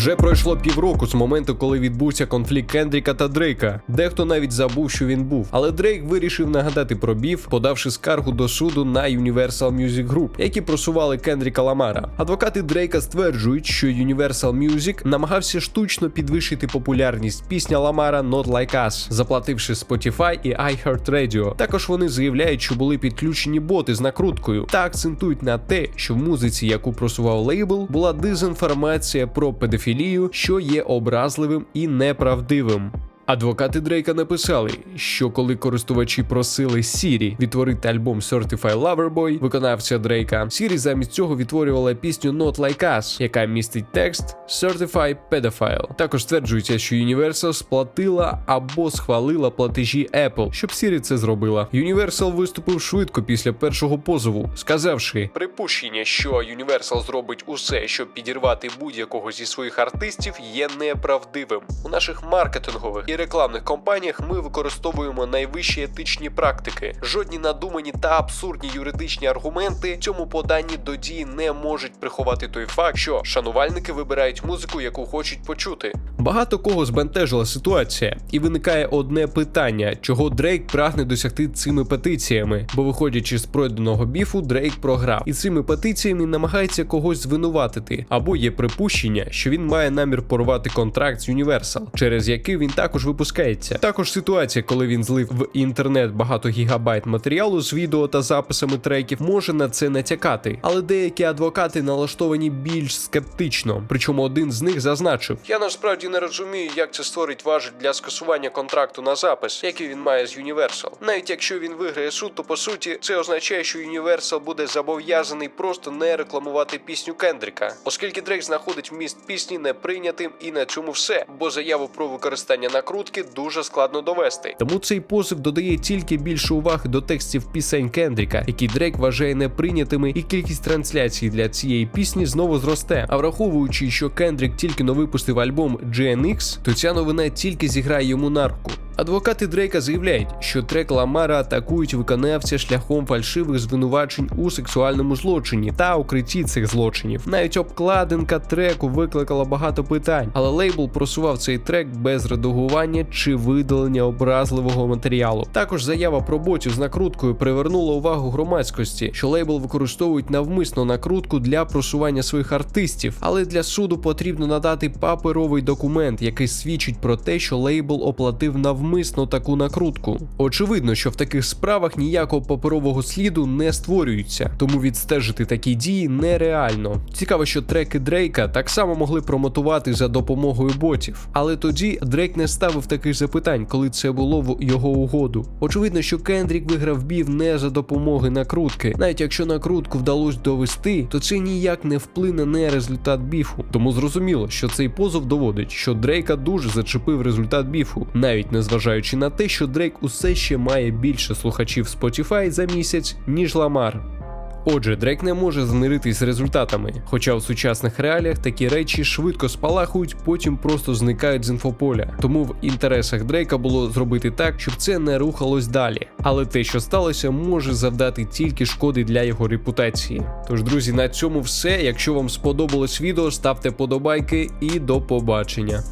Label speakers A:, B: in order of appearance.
A: Вже пройшло півроку з моменту, коли відбувся конфлікт Кендріка та Дрейка. Дехто навіть забув, що він був. Але Дрейк вирішив нагадати про біф, подавши скаргу до суду на Universal Music Group, які просували Кендріка Ламара. Адвокати Дрейка стверджують, що Universal Music намагався штучно підвищити популярність пісня Ламара Not Like Us, заплативши Spotify і iHeartRadio. Також вони заявляють, що були підключені боти з накруткою та акцентують на те, що в музиці, яку просував лейбл, була дезінформація про педофілію, що є образливим і неправдивим. Адвокати Дрейка написали, що коли користувачі просили Сірі відтворити альбом Certified Lover Boy, виконавця Дрейка, Сірі замість цього відтворювала пісню Not Like Us, яка містить текст Certified Pedophile. Також стверджується, що Universal сплатила або схвалила платежі Apple, щоб Сірі це зробила. Universal виступив швидко після першого позову, сказавши припущення, що Universal зробить усе, щоб підірвати будь-якого зі своїх артистів, є неправдивим. У наших маркетингових і рекламних компаніях ми використовуємо найвищі етичні практики. Жодні надумані та абсурдні юридичні аргументи цьому поданні до дії не можуть приховати той факт, що шанувальники вибирають музику, яку хочуть почути. Багато кого збентежила ситуація, і виникає одне питання: чого Дрейк прагне досягти цими петиціями? Бо, виходячи з пройденого біфу, Дрейк програв, і цими петиціями намагається когось звинуватити, або є припущення, що він має намір порвати контракт з Universal, через який він також випускається. Також ситуація, коли він злив в інтернет багато гігабайт матеріалу з відео та записами треків, може на це натякати. Але деякі адвокати налаштовані більш скептично. Причому один з них зазначив: Я насправді не розумію, як це створить важіль для скасування контракту на запис, який він має з Universal. Навіть якщо він виграє суд, то по суті це означає, що Universal буде зобов'язаний просто не рекламувати пісню Кендріка, оскільки Дрейк знаходить вміст пісні неприйнятим, і на цьому все, бо заяву про використання накрутки дуже складно довести. Тому цей позив додає тільки більше уваги до текстів пісень Кендріка, які Дрейк вважає неприйнятими, і кількість трансляцій для цієї пісні знову зросте. А враховуючи, що Кендрік тільки но випустив альбом GNX, то ця новина тільки зіграє йому на руку. Адвокати Дрейка заявляють, що трек Ламара атакують виконавця шляхом фальшивих звинувачень у сексуальному злочині та укритті цих злочинів. Навіть обкладинка треку викликала багато питань, але лейбл просував цей трек без редагування чи видалення образливого матеріалу. Також заява про ботів з накруткою привернула увагу громадськості, що лейбл використовують навмисно накрутку для просування своїх артистів, але для суду потрібно надати паперовий документ, який свідчить про те, що лейбл оплатив навмисно таку накрутку. Очевидно, що в таких справах ніякого паперового сліду не створюється, тому відстежити такі дії нереально. Цікаво, що треки Дрейка так само могли промотувати за допомогою ботів, але тоді Дрейк не ставив таких запитань, коли це було в його угоду. Очевидно, що Кендрік виграв бів не за допомоги накрутки. Навіть якщо накрутку вдалося довести, то це ніяк не вплине на результат біфу. Тому зрозуміло, що цей позов доводить, що Дрейка дуже зачепив результат біфу, навіть незважаючи на те, що Дрейк усе ще має більше слухачів Spotify за місяць, ніж Ламар. Отже, Дрейк не може змиритись з результатами, хоча у сучасних реаліях такі речі швидко спалахують, потім просто зникають з інфополя. Тому в інтересах Дрейка було зробити так, щоб це не рухалось далі. Але те, що сталося, може завдати тільки шкоди для його репутації. Тож, друзі, на цьому все. Якщо вам сподобалось відео, ставте подобайки і до побачення.